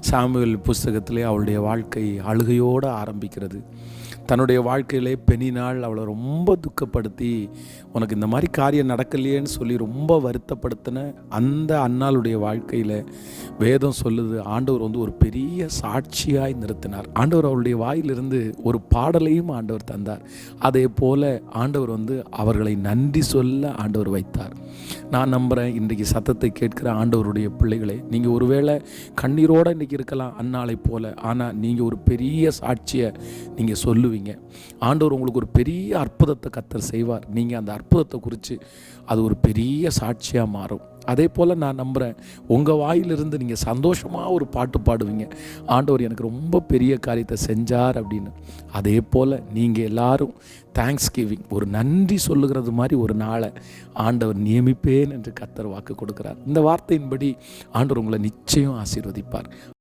Samuel புஸ்தகத்திலே அவளுடைய வாழ்க்கை அழுகையோடு ஆரம்பிக்கிறது. தன்னுடைய வாழ்க்கையிலே பெண்ணினாள் அவளை ரொம்ப துக்கப்படுத்தி உனக்கு இந்த மாதிரி காரியம் நடக்கலையேன்னு சொல்லி ரொம்ப வருத்தப்படுத்தின அந்த அண்ணாளுடைய வாழ்க்கையில் வேதம் சொல்லுது. ஆண்டவர் வந்து ஒரு பெரிய சாட்சியாய் நிறுத்தினார். ஆண்டவர் அவளுடைய வாயிலிருந்து ஒரு பாடலையும் ஆண்டவர் தந்தார். அதே போல் ஆண்டவர் வந்து அவர்களை நன்றி சொல்ல ஆண்டவர் வைத்தார். நான் நம்புகிறேன் இன்றைக்கு சத்தத்தை கேட்கிற ஆண்டவருடைய பிள்ளைகளே நீங்கள் ஒருவேளை கண்ணீரோடு இன்றைக்கி இருக்கலாம் அன்னாலை போல். ஆனால் நீங்கள் ஒரு பெரிய சாட்சியை நீங்கள் சொல்லுவீங்க. ஆண்டவர் உங்களுக்கு ஒரு பெரிய அற்புதத்தை கத்தர் செய்வார். நீங்கள் அந்த அற்புதத்தை குறித்து அது ஒரு பெரிய சாட்சியாக மாறும். அதே போல் நான் நம்புகிறேன் உங்கள் வாயிலிருந்து நீங்கள் சந்தோஷமாக ஒரு பாட்டு பாடுவீங்க. ஆண்டவர் எனக்கு ரொம்ப பெரிய காரியத்தை செஞ்சார் அப்படின்னு. அதே போல் நீங்கள் எல்லாரும் தேங்க்ஸ் கிவிங் ஒரு நன்றி சொல்லுகிறது மாதிரி ஒரு நாளை ஆண்டவர் நியமிப்பேன் என்று கத்தர் வாக்கு கொடுக்கிறார். இந்த வார்த்தையின்படி ஆண்டவர் உங்களை நிச்சயம் ஆசீர்வதிப்பார்.